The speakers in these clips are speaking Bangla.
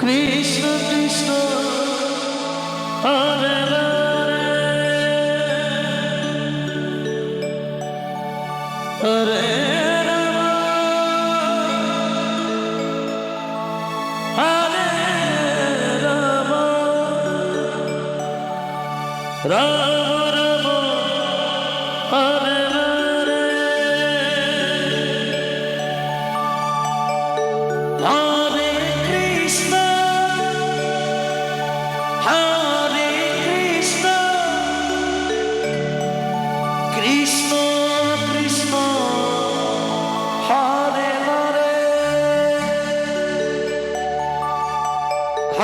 Krishna Krishna Hare Hare Ram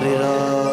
it up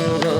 Oh.